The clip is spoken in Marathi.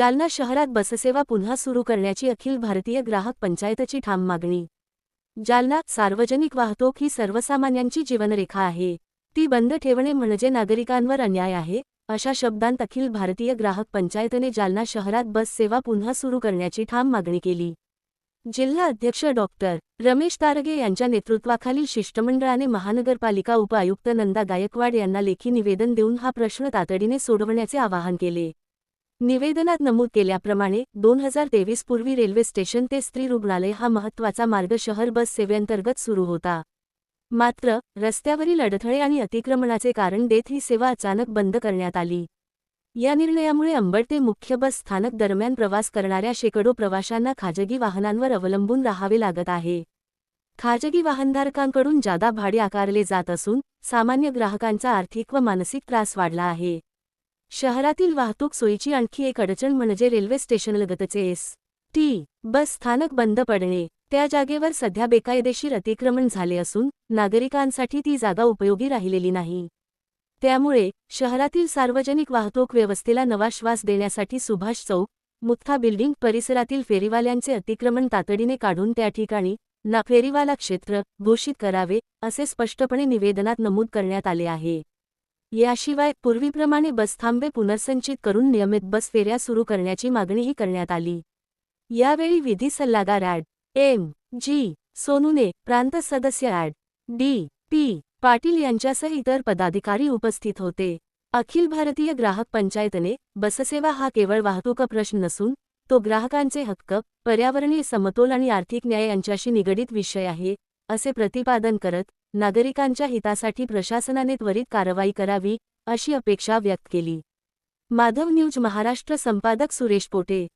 जालना शहरात बससेवा पुन्हा सुरू करण्याची अखिल भारतीय ग्राहक पंचायतची ठाम मागणी. जालना सार्वजनिक वाहतूक ही सर्वसामान्यांची जीवनरेखा आहे. ती बंद ठेवणे म्हणजे नागरिकांवर अन्याय आहे अशा शब्दांत अखिल भारतीय ग्राहक पंचायतने जालना शहरात बस सेवा पुन्हा सुरू करण्याची ठाम मागणी केली. जिल्हा अध्यक्ष डॉक्टर रमेश तारगे यांच्या नेतृत्वाखालील शिष्टमंडळाने महानगरपालिका उपआयुक्त नंदा गायकवाड यांना लेखी निवेदन देऊन हा प्रश्न तातडीने सोडवण्याचे आवाहन केले. निवेदनात नमूद केल्याप्रमाणे दोन हजार तेवीस पूर्वी रेल्वे स्टेशन ते स्त्री रुग्णालय हा महत्त्वाचा मार्ग शहर बस सेवेअंतर्गत सुरू होता. मात्र रस्त्यावरील अडथळे आणि अतिक्रमणाचे कारण देत ही सेवा अचानक बंद करण्यात आली. या निर्णयामुळे अंबड ते मुख्य बस स्थानक दरम्यान प्रवास करणाऱ्या शेकडो प्रवाशांना खाजगी वाहनांवर अवलंबून राहावे लागत आहे. खाजगी वाहनधारकांकडून जादा भाडे आकारले जात असून सामान्य ग्राहकांचा आर्थिक व मानसिक त्रास वाढला आहे. शहरातील वाहतूक सोयीची आणखी एक अडचण म्हणजे रेल्वे स्टेशनलगतचे एस. टी. बस स्थानक बंद पडणे. त्या जागेवर सध्या बेकायदेशीर अतिक्रमण झाले असून नागरिकांसाठी ती जागा उपयोगी राहिलेली नाही. त्यामुळे शहरातील सार्वजनिक वाहतूक व्यवस्थेला नवा श्वास देण्यासाठी सुभाष चौक मुथा बिल्डिंग परिसरातील फेरीवाल्यांचे अतिक्रमण तातडीने काढून त्या ठिकाणी ना फेरीवाला क्षेत्र घोषित करावे असे स्पष्टपणे निवेदनात नमूद करण्यात आले आहे. याशिवाय पूर्वीप्रमाणे बसथांबे पुनर्संचित करून नियमित बस फेऱ्या सुरू करण्याची मागणीही करण्यात आली. यावेळी विधी सल्लागार ॲड. एम. जी. सोनूने प्रांत सदस्य ॲड. डी. पी. पाटील यांच्यासह इतर पदाधिकारी उपस्थित होते. अखिल भारतीय ग्राहक पंचायतने बससेवा हा केवळ वाहतूक प्रश्न नसून तो ग्राहकांचे हक्क पर्यावरणीय समतोल आणि आर्थिक न्याय यांच्याशी निगडीत विषय आहे असे प्रतिपादन करत नागरिकांच्या हितासाठी प्रशासनाने त्वरित कारवाई करावी अशी अपेक्षा व्यक्त केली. माधव न्यूज महाराष्ट्र संपादक सुरेश पोटे